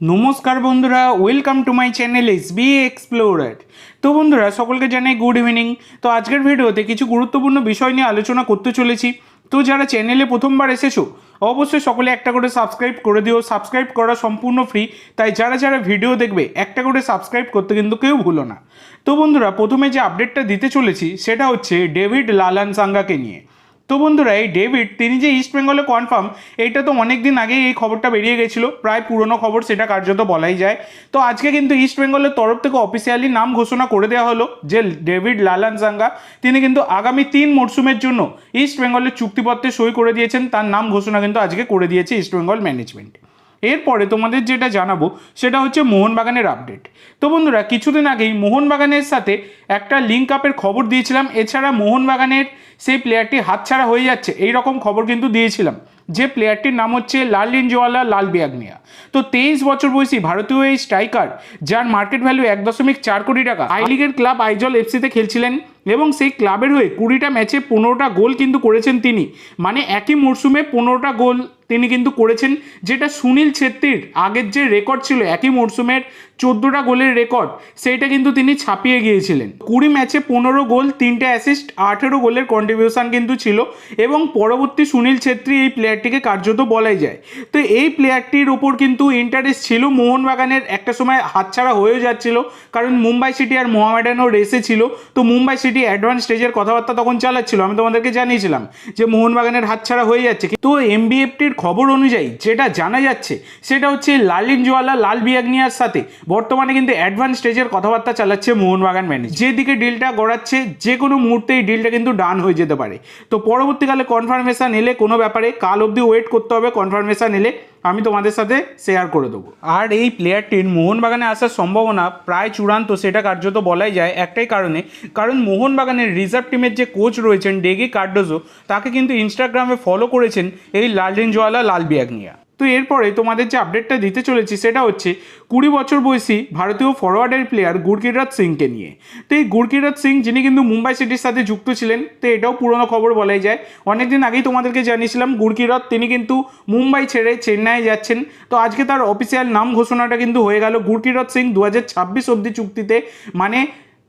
নমস্কার বন্ধুরা welcome to my channel S B explorer তো বন্ধুরা, সকলকে জানাই গুড ইভিনিং তো আজকের ভিডিওতে কিছু গুরুত্বপূর্ণ বিষয় নিয়ে আলোচনা করতে চলেছি। তো যারা চ্যানেলে প্রথমবার এসেছ, অবশ্যই সকলে একটা করে সাবস্ক্রাইব করে দিও। সাবস্ক্রাইব করা সম্পূর্ণ ফ্রি তাই যারা যারা ভিডিও দেখবে, একটা করে সাবস্ক্রাইব করতে কিন্তু কেউ ভুলো না। তো বন্ধুরা, প্রথমে যে আপডেটটা দিতে চলেছি, সেটা হচ্ছে ডেভিড লালান সাঙ্গাকে নিয়ে। তো বন্ধুরা, এই ডেভিড তিনি যে ইস্ট বেঙ্গলে কনফার্ম এইটা তো অনেক দিন আগেই এই খবরটা বেরিয়ে গেছিল, প্রায় পুরনো খবর সেটা কার্যত বলাই যায়। তো আজকে কিন্তু ইস্ট বেঙ্গলের তরফ থেকে অফিসিয়ালি নাম ঘোষণা করে দেওয়া হলো যে ডেভিড লালান সাঙ্গা তিনি কিন্তু আগামী তিন মরশুমের জন্য ইস্ট বেঙ্গলের চুক্তিপত্রে সই করে দিয়েছেন। তার নাম ঘোষণা কিন্তু আজকে করে দিয়েছে ইস্ট বেঙ্গল ম্যানেজমেন্ট এরপরে তোমাদের যেটা জানাব, সেটা হচ্ছে মোহনবাগানের আপডেট তো বন্ধুরা, কিছুদিন আগেই মোহনবাগানের সাথে একটা লিঙ্ক আপের খবর দিয়েছিলাম। এছাড়া মোহনবাগানের সেই প্লেয়ারটি হাতছাড়া হয়ে যাচ্ছে এই রকম খবর কিন্তু দিয়েছিলাম। যে প্লেয়ারটির নাম হচ্ছে লাল ইনজোয়ালা লাল বিয়াগনিয়া তো তেইশ বছর বয়সী ভারতীয় এই স্ট্রাইকার যার মার্কেট ভ্যালু এক দশমিক চার কোটি টাকা আই লিগের ক্লাব আইজল এফসিতে খেলছিলেন এবং সেই ক্লাবের হয়ে কুড়িটা ম্যাচে পনেরোটা গোল কিন্তু করেছেন তিনি। মানে একই মরশুমে পনেরোটা গোল তিনি কিন্তু করেছেন যেটা সুনীল ছেত্রীর আগের যে রেকর্ড ছিল, একই মরশুমের চোদ্দোটা গোলের রেকর্ড সেইটা কিন্তু তিনি ছাপিয়ে গিয়েছিলেন। কুড়ি ম্যাচে পনেরো গোল, তিনটে অ্যাসিস্ট আঠেরো গোলের কন্ট্রিবিউশন কিন্তু ছিল এবং পরবর্তী সুনীল ছেত্রী এই প্লেয়ারটিকে কার্যত বলাই যায়। তো এই প্লেয়ারটির ওপর কিন্তু ইন্টারেস্ট ছিল, মোহনবাগানের একটা সময় হাতছাড়া হয়ে যাচ্ছিল, কারণ মুম্বাই সিটি আর মোহামেডানও রেসে ছিল। তো মুম্বাই সিটি অ্যাডভান্স স্টেজের কথাবার্তা তখন চালাচ্ছিল, আমি তোমাদেরকে জানিয়েছিলাম যে মোহনবাগানের হাতছাড়া হয়ে যাচ্ছে। তো এমবিএফটির খবর অনুযায়ী যেটা জানা যাচ্ছে, সেটা হচ্ছে লালিন জোয়ালা, লাল বিয়াগনিয়ার সাথে। বর্তমানে কিন্তু অ্যাডভান্স স্টেজের কথাবার্তা চালাচ্ছে মোহনবাগান ম্যানেজ যেদিকে ডিলটা গড়াচ্ছে, যে কোনো মুহূর্তে এই ডিলটা কিন্তু ডান হয়ে যেতে পারে। তো পরবর্তীকালে কনফার্মেশান এলে কোনো ব্যাপারে, কাল অবধি ওয়েট করতে হবে কনফার্মেশান এলে আমি তোমাদের সাথে শেয়ার করে দেবো। আর এই প্লেয়ারটির মোহনবাগানে আসার সম্ভাবনা প্রায় চূড়ান্ত, সেটা কার্যত বলাই যায় একটাই কারণে। কারণ মোহনবাগানের রিজার্ভ টিমের যে কোচ রয়েছেন ডেগি কার্ডোজো, তাকে কিন্তু ইনস্টাগ্রামে ফলো করেছেন এই লালডিন জোয়ালা লাল বিয়াগনিয়া তো এরপরে তোমাদের যে আপডেটটা দিতে চলেছি সেটা হচ্ছে কুড়ি বছর বয়সী ভারতীয় ফরওয়ার্ডের প্লেয়ার গুরকিরাত সিংকে নিয়ে। তো এই গুরকিরাত সিং, যিনি কিন্তু মুম্বাই সিটির সাথে যুক্ত ছিলেন, তো এটাও পুরনো খবর বলাই যায়। অনেকদিন আগেই তোমাদেরকে জানিয়েছিলাম গুরকিরাত তিনি কিন্তু মুম্বাই ছেড়ে চেন্নাই যাচ্ছেন। তো আজকে তার অফিসিয়াল নাম ঘোষণাটা কিন্তু হয়ে গেল গুরকিরাত সিং দু হাজার ছাব্বিশ অব্দি চুক্তিতে মানে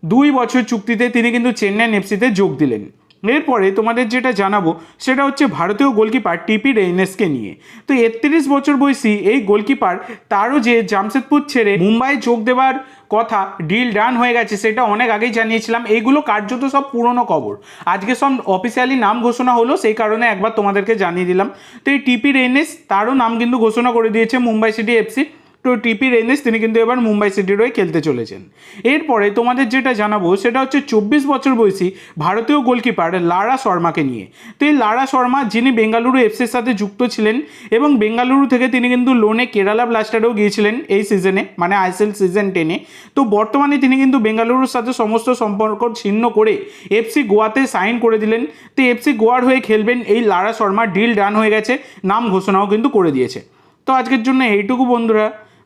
দুই বছর চুক্তিতে তিনি কিন্তু চেন্নাই এফসিতে যোগ দিলেন। এরপরে তোমাদের যেটা জানাব, সেটা হচ্ছে ভারতীয় গোলকিপার টিপি রেইনেসকে নিয়ে। তো একত্রিশ বছর বয়সী এই গোলকিপার, তারও যে জামশেদপুর ছেড়ে মুম্বাই যোগ দেওয়ার কথা ডিল ডান হয়ে গেছে, সেটা অনেক আগেই জানিয়েছিলাম। এইগুলো কার্যত সব পুরনো খবর। আজকে সব অফিসিয়ালি নাম ঘোষণা হলো, সেই কারণে একবার তোমাদেরকে জানিয়ে দিলাম। তো এই টিপি রেইনেস, তারও নাম কিন্তু ঘোষণা করে দিয়েছে মুম্বাই সিটি এফসি। তো টিপি রেঞ্জেস তিনি কিন্তু এবার মুম্বাই সিটির হয়ে খেলতে চলেছেন। এরপরে তোমাদের যেটা জানাব, সেটা হচ্ছে চব্বিশ বছর বয়সী ভারতীয় গোলকিপার লারা শর্মাকে নিয়ে। তো এই লারা শর্মা, যিনি বেঙ্গালুরু এফসির সাথে যুক্ত ছিলেন এবং বেঙ্গালুরু থেকে তিনি কিন্তু লোনে কেরালা ব্লাস্টারেও গিয়েছিলেন এই সিজনে মানে আইএসএল সিজন টেনে তো বর্তমানে তিনি কিন্তু বেঙ্গালুরুর সাথে সমস্ত সম্পর্ক ছিন্ন করে এফসি গোয়াতে সাইন করে দিলেন। তো এফসি গোয়ার হয়ে খেলবেন এই লারা শর্মা ডিল ডান হয়ে গেছে, নাম ঘোষণাও কিন্তু করে দিয়েছে। তো আজকের জন্য এইটুকু বন্ধুরা।